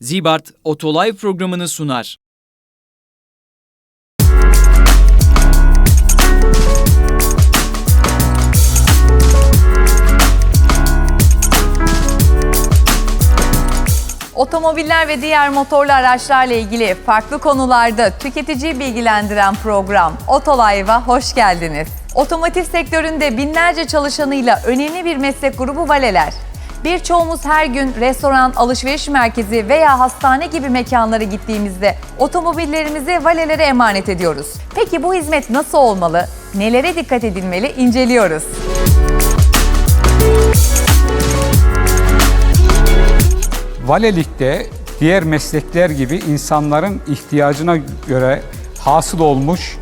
Zibart Otolive programını sunar. Otomobiller ve diğer motorlu araçlarla ilgili farklı konularda tüketiciyi bilgilendiren program Otolive'a hoş geldiniz. Otomotiv sektöründe binlerce çalışanıyla önemli bir meslek grubu valeler. Birçoğumuz her gün restoran, alışveriş merkezi veya hastane gibi mekanlara gittiğimizde otomobillerimizi valelere emanet ediyoruz. Peki bu hizmet nasıl olmalı? Nelere dikkat edilmeli? İnceliyoruz. Valelikte diğer meslekler gibi insanların ihtiyacına göre hasıl olmuş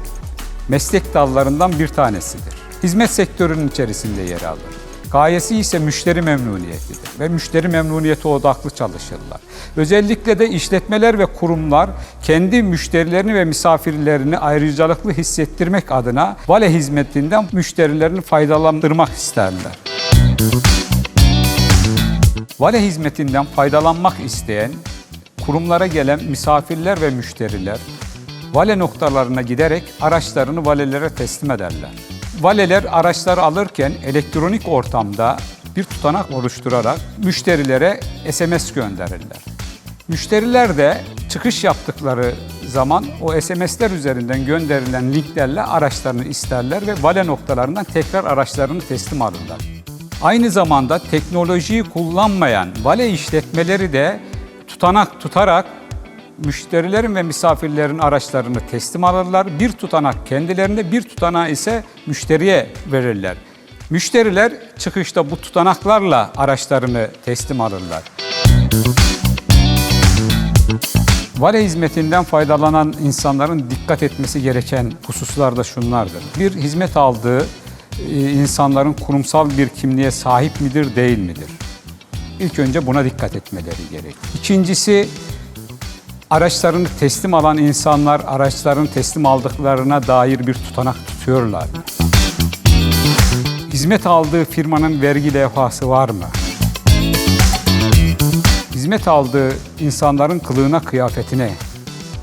meslek dallarından bir tanesidir. Hizmet sektörünün içerisinde yer alır. Gayesi ise müşteri memnuniyetidir ve müşteri memnuniyeti odaklı çalışırlar. Özellikle de işletmeler ve kurumlar kendi müşterilerini ve misafirlerini ayrıcalıklı hissettirmek adına vale hizmetinden müşterilerini faydalandırmak isterler. Vale hizmetinden faydalanmak isteyen kurumlara gelen misafirler ve müşteriler vale noktalarına giderek araçlarını valelere teslim ederler. Valeler araçları alırken elektronik ortamda bir tutanak oluşturarak müşterilere SMS gönderirler. Müşteriler de çıkış yaptıkları zaman o SMS'ler üzerinden gönderilen linklerle araçlarını isterler ve vale noktalarından tekrar araçlarını teslim alırlar. Aynı zamanda teknolojiyi kullanmayan vale işletmeleri de tutanak tutarak müşterilerin ve misafirlerin araçlarını teslim alırlar. Bir tutanak kendilerine, bir tutanağı ise müşteriye verirler. Müşteriler çıkışta bu tutanaklarla araçlarını teslim alırlar. Vale hizmetinden faydalanan insanların dikkat etmesi gereken hususlar da şunlardır. Bir, hizmet aldığı e, insanların kurumsal bir kimliğe sahip midir, değil midir? İlk önce buna dikkat etmeleri gerek. İkincisi, araçlarını teslim alan insanlar araçların teslim aldıklarına dair bir tutanak tutuyorlar. Hizmet aldığı firmanın vergi levhası var mı? Hizmet aldığı insanların kılığına, kıyafetine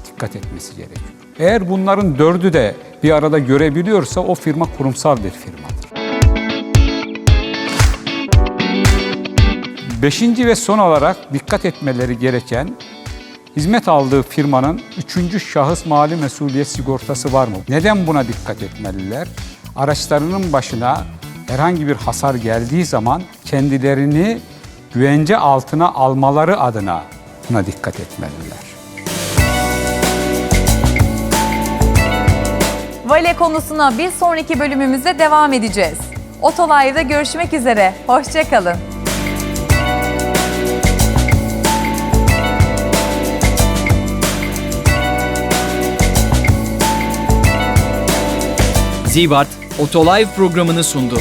dikkat etmesi gerekiyor. Eğer bunların dördü de bir arada görebiliyorsa o firma kurumsal bir firmadır. Beşinci ve son olarak dikkat etmeleri gereken hizmet aldığı firmanın üçüncü şahıs mali mesuliyet sigortası var mı? Neden buna dikkat etmeliler? Araçlarının başına herhangi bir hasar geldiği zaman kendilerini güvence altına almaları adına buna dikkat etmeliler. Vale konusuna bir sonraki bölümümüzde devam edeceğiz. Otolive'da görüşmek üzere. Hoşçakalın. Zibart Otolive programını sundu.